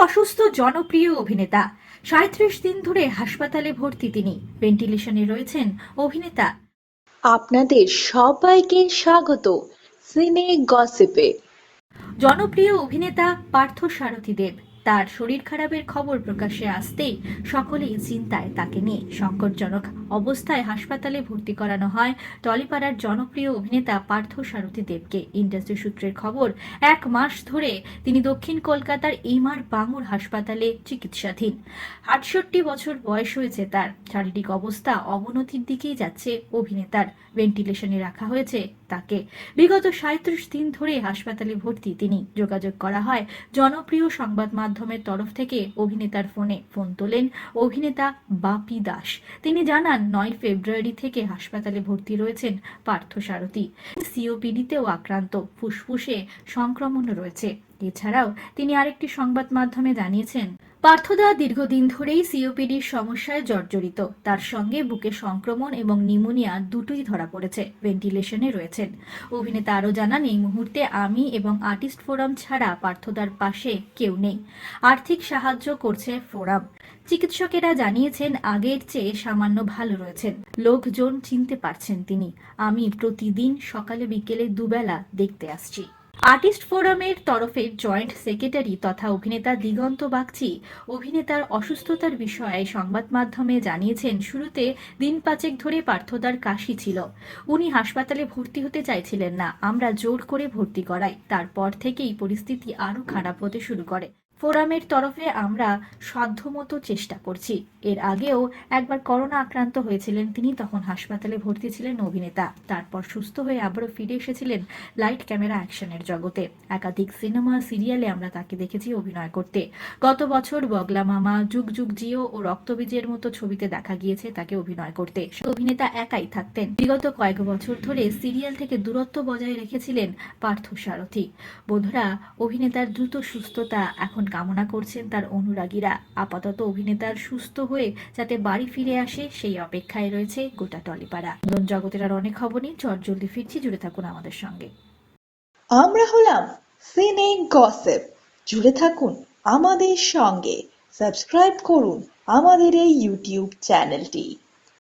অসুস্থ জনপ্রিয় অভিনেতা। সাঁত্রিশ দিন ধরে হাসপাতালে ভর্তি তিনি। ভেন্টিলেশনে রয়েছেন অভিনেতা। আপনাদের সবাইকে স্বাগত সিনে গসিপে। জনপ্রিয় অভিনেতা পার্থ সারথী দেব। তার শরীর খারাপের খবর প্রকাশ্যে আসতেই সকলেই চিন্তায় তাকে নিয়ে সংকটজনক অবস্থায় হাসপাতালে ভর্তি করানো হয়। টলিপাড়ার জনপ্রিয় অভিনেতা পার্থ সারথী দেবকে। ইন্ডাস্ট্রি সূত্রের খবর, এক মাস ধরে তিনি দক্ষিণ কলকাতার এমআর বাঙুর হাসপাতালে চিকিৎসাধীন। আটষট্টি বছর বয়স হয়েছে তার। শারীরিক অবস্থা অবনতির দিকেই যাচ্ছে অভিনেতার। ভেন্টিলেশনে রাখা হয়েছে তাকে। বিগত সাঁত্রিশ দিন ধরে হাসপাতালে ভর্তি তিনি। যোগাযোগ করা হয় জনপ্রিয় সংবাদ মাধ্যমের তরফ থেকে। অভিনেতার ফোনে ফোন তোলেন অভিনেতা বাপি দাস। তিনি জানান নয় ফেব্রুয়ারি থেকে হাসপাতালে ভর্তি রয়েছেন পার্থ সারথী। সিওপিডিতেও আক্রান্ত, ফুসফুসে সংক্রমণ রয়েছে। এছাড়াও তিনি আরেকটি সংবাদ মাধ্যমে জানিয়েছেন পার্থদা দীর্ঘদিন ধরেই সিওপিডির সমস্যায় জর্জরিত। তার সঙ্গে বুকে সংক্রমণ এবং নিউমোনিয়া দুটোই ধরা পড়েছে, ভেন্টিলেশনে রয়েছেন। অভিনেতা আরও জানান, এই মুহূর্তে আমি এবং আর্টিস্ট ফোরাম ছাড়া পার্থদার পাশে কেউ নেই। আর্থিক সাহায্য করছে ফোরাম। চিকিৎসকেরা জানিয়েছেন, আগের চেয়ে সামান্য ভালো রয়েছেন। লোকজন চিনতে পারছেন তিনি। আমি প্রতিদিন সকালে বিকেলে দুবেলা দেখতে আসছি। আর্টিস্ট ফোরামের তরফে জয়েন্ট সেক্রেটারি তথা অভিনেতা দিগন্ত বাগচি অভিনেতার অসুস্থতার বিষয়ে সংবাদ মাধ্যমে জানিয়েছেন, শুরুতে দিন পাঁচেক ধরে পার্থদার কাশি ছিল। উনি হাসপাতালে ভর্তি হতে চাইছিলেন না, আমরা জোর করে ভর্তি করাই। তারপর থেকেই পরিস্থিতি আরও খারাপ হতে শুরু করে। ফোরামের তরফে আমরা সাধ্যমতো চেষ্টা করছি। এর আগেও একবার করোনা আক্রান্ত হয়েছিলেন তিনি, তখন হাসপাতালে ভর্তি ছিলেন অভিনেতা। তারপর সুস্থ হয়ে আবারও ফিরে এসেছিলেন লাইট ক্যামেরা অ্যাকশনের জগতে। একাধিক সিনেমা, সিরিয়ালে আমরা তাকে দেখেছি অভিনয় করতে। গত বছর বগলা মামা, যুগ যুগ জিও ও রক্তবীজের মতো ছবিতে দেখা গিয়েছে তাকে অভিনয় করতে। অভিনেতা একাই থাকতেন। বিগত কয়েক বছর ধরে সিরিয়াল থেকে দূরত্ব বজায় রেখেছিলেন পার্থ সারথী। বন্ধুরা, অভিনেতার দ্রুত সুস্থতা এখন কামনা করছেন তার অনুরাগীরা। আপাতত অভিনেতার সুস্থ হয়ে যাতে বাড়ি ফিরে আসে, সেই অপেক্ষায় রয়েছে গোটা টলিপাড়া। নতুন জগতের আর অনেক খবর নিয়ে চট জলদি ফিরছি, জুড়ে থাকুন আমাদের সঙ্গে। আমরা হলাম সিনে গসিপ জুড়ে থাকুন আমাদের সঙ্গে। সাবস্ক্রাইব করুন আমাদের এই ইউটিউব চ্যানেলটি